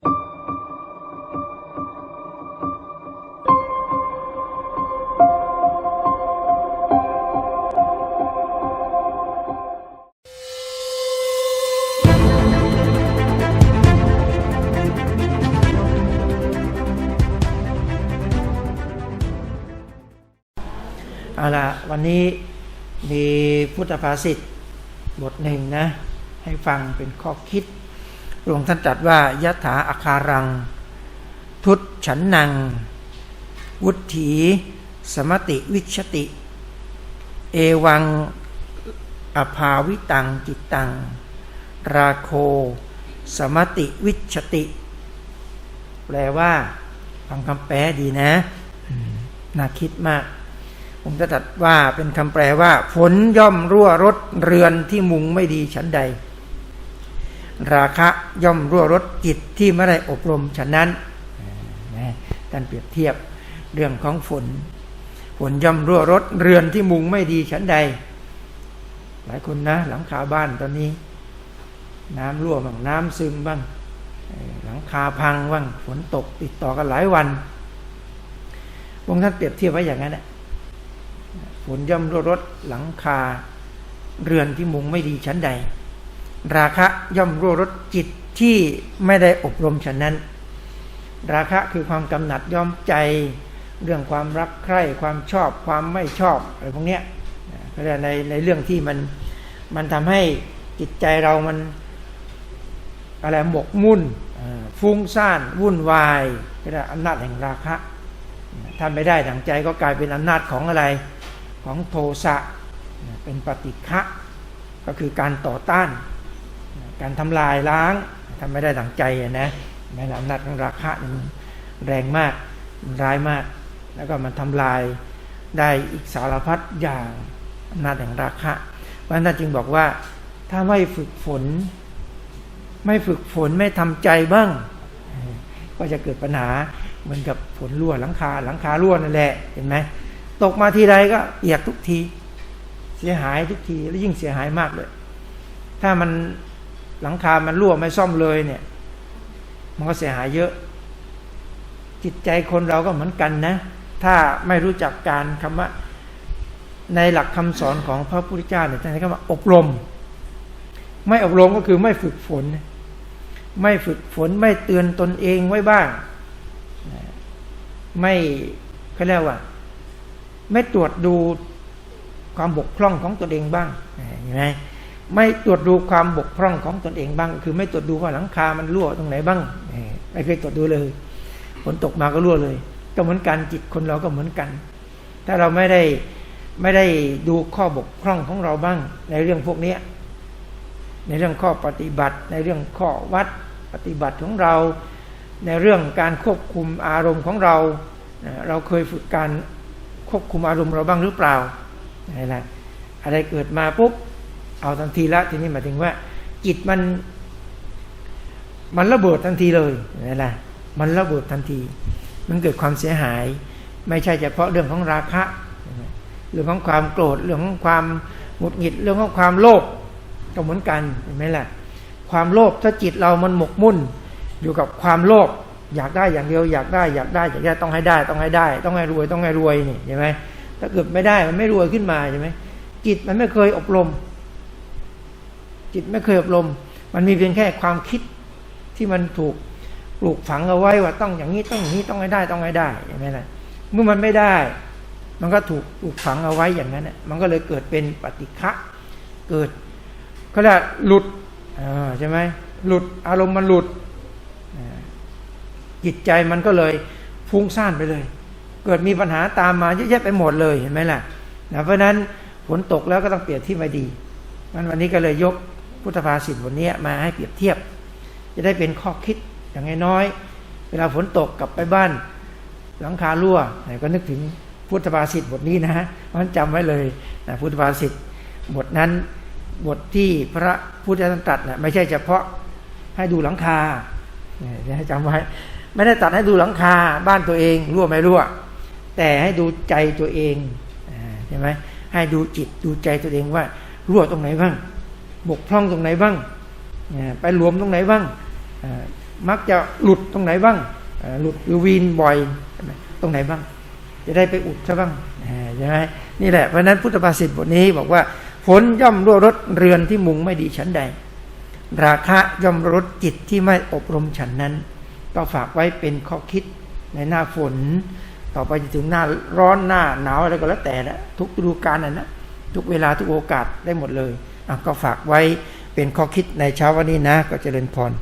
เอาละวันนี้มีพุทธภาษิตบทหนึ่งนะ ให้ฟังเป็นข้อคิด หลวงท่านตรัสว่ายะถาอาคารัง ทุตฉันนัง วุถีสมติวิชติ เอวังอภาวิตังจิตตัง ราโค สมติวิชติ แปลว่าฟังคำแปลดีนะน่าคิดมาก ผมจะตัดว่าเป็นคำแปลว่า ฝนย่อมรั่วรถเรือนที่มุงไม่ดีฉันใด ราคะย่อมรั่วรถจิตที่ไม่ได้อบรมฉันนั้นนะท่านเปรียบเทียบเรื่องของฝนฝนย่อมรั่วรถเรือนที่มุงไม่ดีฉันใด หลายคนนะ หลังคาบ้านตอนนี้ น้ำรั่วบ้างน้ำซึมบ้าง หลังคาพังบ้างฝนตกติดต่อกันหลายวันพระองค์ท่านเปรียบเทียบไว้อย่างนั้นแหละฝนย่อมรั่วรถหลังคา เรือนที่มุงไม่ดีชั้นใด ราคะย่อมรั่วรถจิตที่ไม่ได้อบรมฉันนั้น ราคะคือความกำหนัดย่อมใจ เรื่องความรักใคร่ความชอบความไม่ชอบอะไรพวกเนี้ยก็เรียในในเรื่องที่มันมันทำให้จิตใจเรามันอะไรหมกมุ่นฟุ้งซ่านวุ่นวายก็เรียอำนาจแห่งราคะถ้าไม่ได้ดังใจก็กลายเป็นอำนาจของอะไรของโทสะเป็นปฏิฆะก็คือการต่อต้าน การทำลายล้างทำไม่ได้ดังใจนะแม้อำนาจของราคะมันแรงมากร้ายมาก แล้วก็มันทำลายได้อีกสารพัดอย่างอำนาจแห่งราคะเพราะนั้นท่านจึงบอกว่าถ้าไม่ฝึกฝน ไม่ฝึกฝนไม่ทำใจบ้าง ก็จะเกิดปัญหาเหมือนกับฝนรั่วหลังคาหลังคารั่วนั่นแหละเห็นไหมตกมาทีไรก็เปียกทุกที เสียหายทุกทีแล้วยิ่งเสียหายมากเลยถ้ามัน หลังคามันรั่วไม่ซ่อมเลยเนี่ย มันก็เสียหายเยอะ จิตใจคนเราก็เหมือนกันนะ ถ้าไม่รู้จักการคำว่า ในหลักคำสอนของพระพุทธเจ้าเนี่ยท่านใช้คำว่าอบรม ไม่อบรมก็คือไม่ฝึกฝน ไม่ฝึกฝนไม่เตือนตนเองไว้บ้าง ไม่เขาเรียกว่า ไม่ตรวจดูความบกพร่องของตนเองบ้างเห็นไหม ไม่ตรวจดูความบกพร่องของตนเองบ้าง คือไม่ตรวจดูว่าหลังคามันรั่วตรงไหนบ้างไม่เคยตรวจดูเลยฝนตกมาก็รั่วเลย ก็เหมือนกันจิตคนเราก็เหมือนกัน ถ้าเราไม่ได้ไม่ได้ดูข้อบกพร่องของเราบ้าง ในเรื่องพวกนี้ในเรื่องข้อปฏิบัติ ในเรื่องข้อวัดปฏิบัติของเรา ในเรื่องการควบคุมอารมณ์ของเรา เราเคยฝึกการควบคุมอารมณ์เราบ้างหรือเปล่าอะไรละอะไรเกิดมาปุ๊บ เอาทันทีละทีนี้หมายถึงว่า จิตมัน มันระเบิดทันทีเลยอะไรล่ะมันระเบิดทันที มันเกิดความเสียหาย ไม่ใช่เฉพาะเรื่องของราคะเรื่องของความโกรธเรื่องของความหงุดหงิดเรื่องของความโลภก็เหมือนกันเห็นไหมล่ะ ความโลภถ้าจิตเรามันหมกมุ่น อยู่กับความโลภอยากได้อย่างเดียวอยากได้อยากได้อยากได้ต้องให้ได้ ต้องให้ได้ ต้องให้รวยต้องให้รวยนี่ใช่ไหมถ้าเกิดไม่ได้มันไม่รวยขึ้นมาใช่ไหมจิตมันไม่เคยอบรม จิตไม่เคยอบรม มันมีเพียงแค่ความคิดที่มันถูกปลูกฝังเอาไว้ว่าต้องอย่างนี้ต้องอย่างนี้ต้องให้ได้ต้องให้ได้ใช่ไหมล่ะเมื่อมันไม่ได้ มันก็ถูกปลูกฝังเอาไว้อย่างนั้นมันก็เลยเกิดเป็นปฏิฆะเกิดเขาเรียกหลุดใช่ไหมหลุดอารมณ์มันหลุดจิตใจมันก็เลยฟุ้งซ่านไปเลย เกิดมีปัญหาตามมาเยอะแยะไปหมดเลยเห็นไหมล่ะนะเพราะนั้นฝนตกแล้วก็ต้องเปรียบที่ไม่ดีมันวันนี้ก็เลยยก พุทธภาษิตบทนี้มาให้เปรียบเทียบ จะได้เป็นข้อคิดอย่างน้อยเวลาฝนตกกลับไปบ้าน หลังคารั่วก็นึกถึงพุทธภาษิตบทนี้นะฮะเพราะฉะนั้นจำไว้เลยนะพุทธภาษิตบทนั้นบทที่พระพุทธเจ้าตรัสนะไม่ใช่เฉพาะให้ดูหลังคาให้จำไว้ ไม่ได้ตัดให้ดูหลังคาบ้านตัวเองรั่วไม่รั่ว แต่ให้ดูใจตัวเองใช่ไหมให้ดูจิตดูใจตัวเองว่ารั่วตรงไหนบ้าง บกพร่องตรงไหนบ้าง ไปหลวมตรงไหนบ้าง มักจะหลุดตรงไหนบ้าง หลุดหรือวีนบ่อยตรงไหนบ้าง จะได้ไปอุดซะบ้างใช่ไหมนี่แหละ เพราะนั้นพุทธภาษิตบทนี้บอกว่าฝนย่อมรั่วรถเรือนที่มุงไม่ดีฉันใด ราคะย่อมรดจิตที่ไม่อบรมฉันนั้น ก็ฝากไว้เป็นข้อคิดในหน้าฝน ต่อไปจนถึงหน้าร้อนหน้าหนาวอะไรก็แล้วแต่ละทุกฤดูกาลนะนะทุกเวลาทุกโอกาสได้หมดเลย ก็ฝากไว้เป็นข้อคิดในเช้าวันนี้นะ ก็เจริญพร